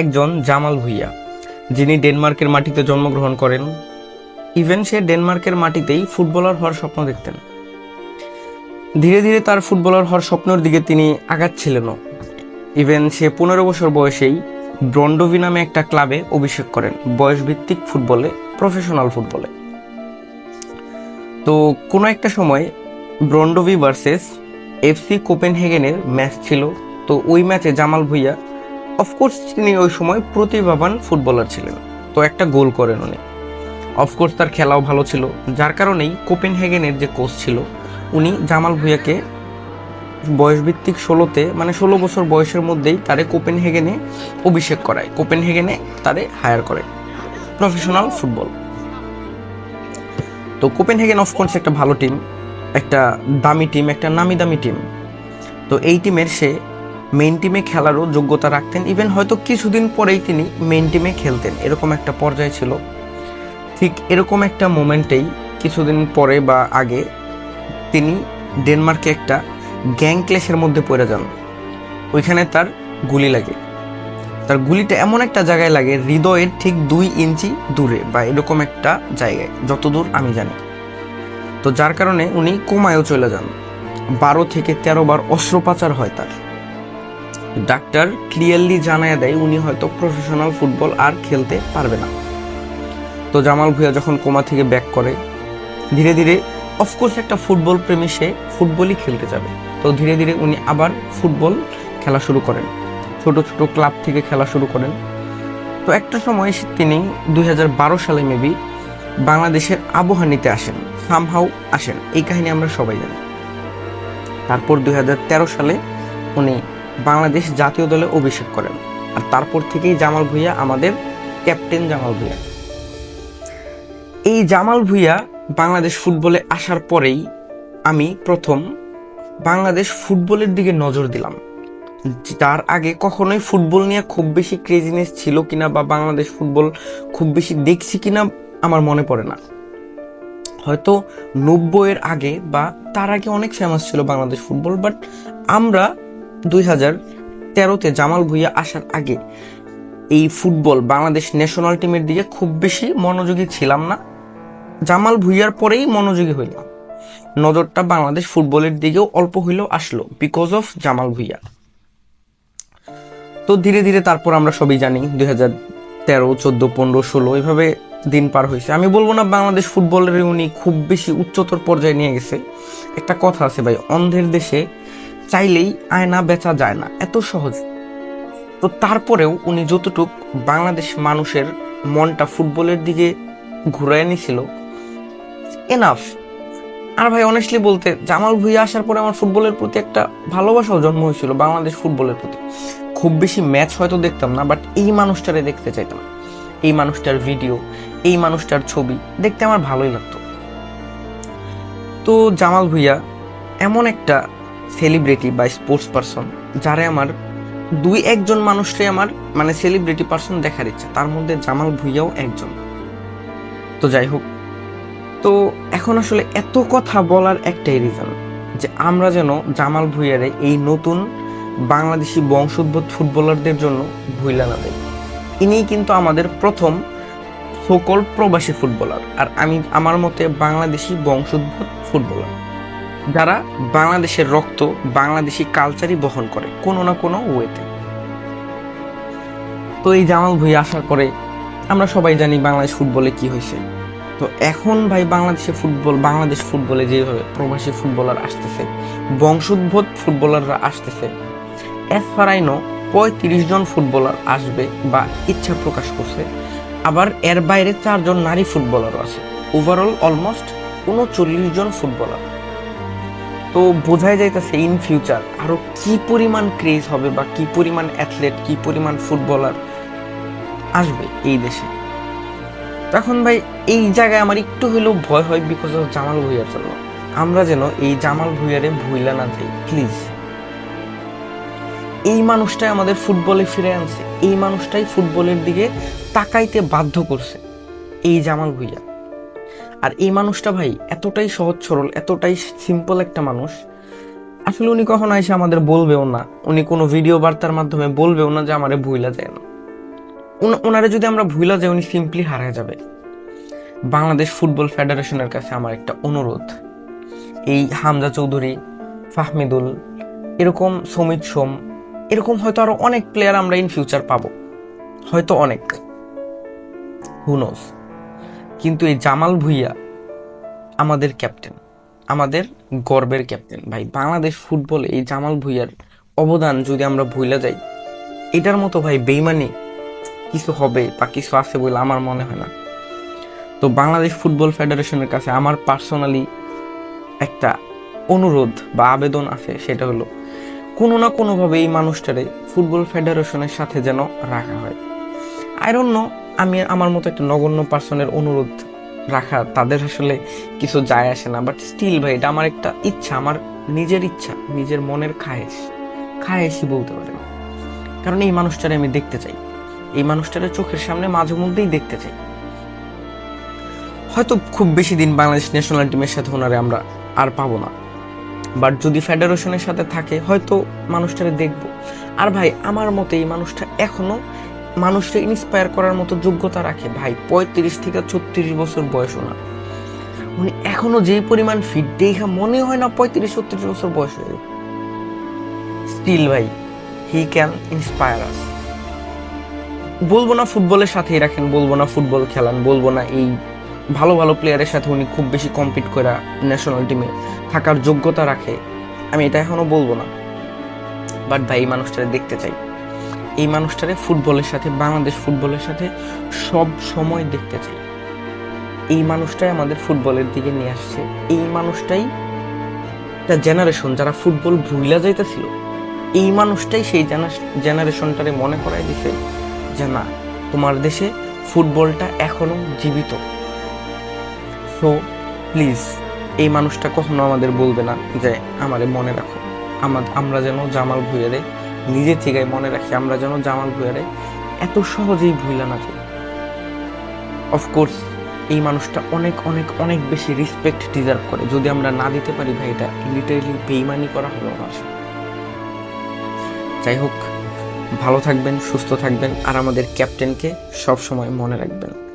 একজন জামাল ভুইয়া, যিনি ডেনমার্কের মাটিতে জন্মগ্রহণ করেন। ইভেন সে ডেনমার্কের মাটিতেই ফুটবলার হওয়ার স্বপ্ন দেখতেন। ধীরে ধীরে তার ফুটবলার হওয়ার স্বপ্নের দিকে তিনি আগাচ্ছিলেনও। ইভেন সে পনেরো বছর বয়সেই ব্রন্ডোভি নামে একটা ক্লাবে অভিষেক করেন, বয়সভিত্তিক ফুটবলে, প্রফেশনাল ফুটবলে। তো কোনো একটা সময় ব্রন্ডোভি ভার্সেস এফসি কোপেনহেগেনের ম্যাচ ছিল, তো ওই ম্যাচে জামাল ভুইয়া অফকোর্স তিনি ওই সময় প্রতিভাবান ফুটবলার ছিলেন। তো একটা গোল করেন উনি। অফকোর্স তার খেলাও ভালো ছিল। যার কারণেই কোপেনহেগেনের যে কোচ ছিল, উনি জামাল ভুইয়াকে বয়সভিত্তিক ষোলোতে মানে ষোলো বছর বয়সের মধ্যেই তারে কোপেনহেগেনে অভিষেক করায়। কোপেনহেগেনে তারে হায়ার করে। প্রফেশনাল ফুটবল তো কোপেন কোপেনহেগেন অফকোর্স একটা ভালো টিম একটা দামি টিম একটা নামি দামি টিম তো এই টিমের সে মেইন টিমে খেলারও যোগ্যতা রাখতেন। ইভেন হয়তো কিছুদিন পরেই তিনি মেইন টিমে খেলতেন। এরকম একটা পর্যায়ে ছিল। ঠিক এরকম একটা মোমেন্টেই কিছুদিন পরে বা আগে তিনি ডেনমার্কে একটা গ্যাং ক্লেশের মধ্যে পড়ে যান। ওইখানে তার গুলি লাগে। তার গুলিটা এমন একটা জায়গায় লাগে, হৃদয়ের ঠিক দুই ইঞ্চি দূরে বা এরকম একটা জায়গায়, যতদূর আমি জানি। তো যার কারণে উনি কোমায়ও চলে যান। বারো থেকে তেরো বার অস্ত্রোপাচার হয় তার। ডাক্তার ক্লিয়ারলি জানায় দেয়, উনি হয়তো প্রফেশনাল ফুটবল আর খেলতে পারবে না। তো জামাল ভুঁইয়া যখন কোমা থেকে ব্যাক করে, ধীরে ধীরে অফকোর্স একটা ফুটবল প্রেমী সে ফুটবলই খেলতে যাবে। তো ধীরে ধীরে উনি আবার ফুটবল খেলা শুরু করেন। ছোট ছোট ক্লাব থেকে খেলা শুরু করেন। তো একটা সময় তিনি দুই হাজার বারো সালে মেবি বাংলাদেশের আবহানিতে আসেন সামহাউ আসেন। এই কাহিনী আমরা সবাই জানি। তারপর দুই হাজার তেরো সালে উনি বাংলাদেশ জাতীয় দলে অভিষেক করেন। আর তারপর থেকেই জামাল ভুঁইয়া আমাদের ক্যাপ্টেন জামাল ভুঁইয়া। এই জামাল ভুঁইয়া বাংলাদেশ ফুটবলে আসার পরেই আমি প্রথম বাংলাদেশ ফুটবলের দিকে নজর দিলাম। তার আগে কখনোই ফুটবল নিয়ে খুব বেশি ক্রেজিনেস ছিল কিনা বা বাংলাদেশ ফুটবল খুব বেশি দেখছি কিনা আমার মনে পড়ে না। হয়তো নব্বইয়ের আগে বা তার আগে অনেক ফেমাস ছিল বাংলাদেশ ফুটবল বাট আমরা দুই হাজার তেরোতে জামাল ভুঁইয়া আসার আগে এই ফুটবল বাংলাদেশ ন্যাশনাল টিমের দিকে খুব বেশি মনোযোগী ছিলাম না। জামাল ভুইয়ার পরেই মনোযোগী হইলাম। নজরটা বাংলাদেশ ফুটবলের দিকেও অল্প হইলেও আসলো বিকজ অফ জামাল ভুইয়া। তো ধীরে ধীরে তারপর আমরা সবই জানি দুই হাজার তেরো, চোদ্দ, পনেরো, ষোলো, এভাবে দিন পার হয়েছে। আমি বলব না বাংলাদেশ ফুটবলের উনি খুব বেশি উচ্চতর পর্যায়ে নিয়ে গেছে। একটা কথা আছে ভাই, অন্ধের দেশে চাইলেই আয়না বেচা যায় না, এত সহজ। তো তারপরেও উনি যতটুক বাংলাদেশ মানুষের মনটা ফুটবলের দিকে ঘুরায় নিছিল এনাফ আর ভাই অনেস্টলি বলতে, জামাল ভুইয়া আসার পরে আমার ফুটবলের প্রতি একটা ভালোবাসাও জন্ম হয়েছিল, বাংলাদেশ ফুটবলের প্রতি। খুব বেশি ম্যাচ হয়তো দেখতাম না বাট এই মানুষটারে দেখতে চাইতাম। এই মানুষটার ভিডিও এই মানুষটার ছবি, দেখতে আমার ভালোই লাগতো। তো জামাল ভুইয়া এমন একটা সেলিব্রিটি বা স্পোর্টস পারসন যারে আমার দুই একজন মানুষটাই আমার মানে সেলিব্রিটি পারসন দেখার ইচ্ছা, তার মধ্যে জামাল ভুইয়াও একজন। তো যাই হোক, তো এখন আসলে এত কথা বলার একটাই রিজন যে আমরা যেন জামাল ভুইয়ারে এই নতুন বাংলাদেশি বংশোদ্ভূত ফুটবলারদের জন্য ভুইলা না দেয় ইনিই কিন্তু আমাদের প্রথম সকল প্রবাসী ফুটবলার, আর আমি, আমার মতে বাংলাদেশি বংশোদ্ভূত ফুটবলার। যারা বাংলাদেশের রক্ত বাংলাদেশি কালচারই বহন করে কোনো না কোনো ওয়েতে তো এই জামাল ভুঁইয়া আসার পরে আমরা সবাই জানি বাংলাদেশ ফুটবলে কি হয়েছে। তো এখন ভাই বাংলাদেশে ফুটবল, বাংলাদেশ ফুটবলে যেভাবে প্রবাসী ফুটবলার আসতেছে, বংশোদ্ভূত ফুটবলাররা আসতেছে এস ফার পঁয়ত্রিশ জন ফুটবলার আসবে বা ইচ্ছা প্রকাশ করছে, আবার এর বাইরে চারজন নারী ফুটবলারও আছে। ওভারঅল অলমোস্ট উনচল্লিশ জন ফুটবলার। তো বোঝাই যাইতেছে ইন ফিউচার আরও কি পরিমাণ ক্রেজ হবে বা কি পরিমাণ অ্যাথলেট কি পরিমাণ ফুটবলার আসবে এই দেশে। তখন ভাই, এই জায়গায় আমার একটু হলেও ভয় হয় বিকজ অফ জামাল ভুইয়ার জন্য। আমরা যেন এই জামাল ভুইয়ারে ভুইলা না যাই প্লিজ এই মানুষটাই আমাদের ফুটবলে ফিরে আনছে, এই মানুষটাই ফুটবলের দিকে তাকাইতে বাধ্য করছে, এই জামাল ভুইয়া। আর এই মানুষটা ভাই এতটাই সহজ সরল, এতটাই সিম্পল একটা মানুষ। আসলে উনি কখনো এসে আমাদের বলবেও না। উনি কোনো ভিডিও বার্তার মাধ্যমে বলবেও না যে আমারে ভুইলা যায় না। ওনারে যদি আমরা ভুইলা যাই, উনি সিম্পলি হারা যাবে। বাংলাদেশ ফুটবল ফেডারেশনের কাছে আমার একটা অনুরোধ। এই হামজা চৌধুরী, ফাহমিদুল, এরকম সমিত সোম, এরকম হয়তো আরও অনেক প্লেয়ার আমরা ইন ফিউচার পাবো। হয়তো অনেক। হুনোস কিন্তু এই জামাল ভুইয়া আমাদের ক্যাপ্টেন আমাদের গর্বের ক্যাপ্টেন ভাই, বাংলাদেশ ফুটবলে এই জামাল ভুইয়ার অবদান যদি আমরা ভুলে যাই, এটার মতো ভাই বেইমানি কিছু হবে বা কিছু আছে বলে আমার মনে হয় না। তো বাংলাদেশ ফুটবল ফেডারেশনের কাছে আমার পার্সোনালি একটা অনুরোধ বা আবেদন আছে, সেটা হলো কোনো না কোনোভাবে এই মানুষটারে ফুটবল ফেডারেশনের সাথে যেন রাখা হয়। আইরন্য আমি আমার মতো একটা নগণ্য পার্সনের অনুরোধ রাখা, তাদের আসলে কিছু যায় আসে না। বাট স্টিল ভাই, এটা আমার একটা ইচ্ছা, আমার নিজের ইচ্ছা, নিজের মনের খায়েশ। খায়েশই বলতে পারে কারণ এই মানুষটারে আমি দেখতে চাই। এই মানুষটারে চোখের সামনে মাঝে মধ্যেই দেখতে চাই। হয়তো খুব বেশি দিন বাংলাদেশ ন্যাশনাল টিমের সাথে ওনারে আমরা আর পাবো না। বাট যদি ফেডারেশনের সাথে থাকে, হয়তো মানুষটারে দেখব। আর ভাই, আমার মতে এই মানুষটা এখনও মানুষটা ইন্সপায়ার করার মতো যোগ্যতা রাখে। ভাই, পঁয়ত্রিশ থেকে ছত্রিশ বছর বয়স ওনার। উনি এখনও যে পরিমাণ ফিট দেখা মনে হয় না পঁয়ত্রিশ, ছত্রিশ বছর বয়স হয়ে স্টিল ভাই হি ক্যান ইন্সপায়ার আস বলব না ফুটবলের সাথেই রাখেন, বলব না ফুটবল খেলান, বলব না এই ভালো ভালো প্লেয়ারের সাথে উনি খুব বেশি কম্পিট করে ন্যাশনাল টিমে থাকার যোগ্যতা রাখে। আমি এটা এখনও বলব না। বাট ভাই, এই মানুষটারে দেখতে চাই। এই মানুষটারে ফুটবলের সাথে, বাংলাদেশ ফুটবলের সাথে সব সময় দেখতে চাই। এই মানুষটাই আমাদের ফুটবলের দিকে নিয়ে আসছে। এই মানুষটাই একটা জেনারেশন যারা ফুটবল ভুইলা যাইতেছিল, এই মানুষটাই সেই জেনারেশনটারে মনে করাই দিছে যে না, তোমার দেশে ফুটবলটা এখনও জীবিত। সো প্লিজ এই মানুষটা কখনো আমাদের বলবে না যে, আমারে মনে রাখো। আমরা যেন জামাল ভুইয়ারে নিজে থেকে মনে রাখি আমরা যেন জামাল ভুয়ারে এত সহজেই ভুইলা না যাই অফকোর্স এই মানুষটা অনেক অনেক অনেক বেশি রেসপেক্ট ডিজার্ভ করে। যদি আমরা না দিতে পারি ভাই, এটা লিটারেলি বেইমানি করা হলো আমার যাই হোক ভালো থাকবেন, সুস্থ থাকবেন, আর আমাদের ক্যাপ্টেনকে সব সময় মনে রাখবেন।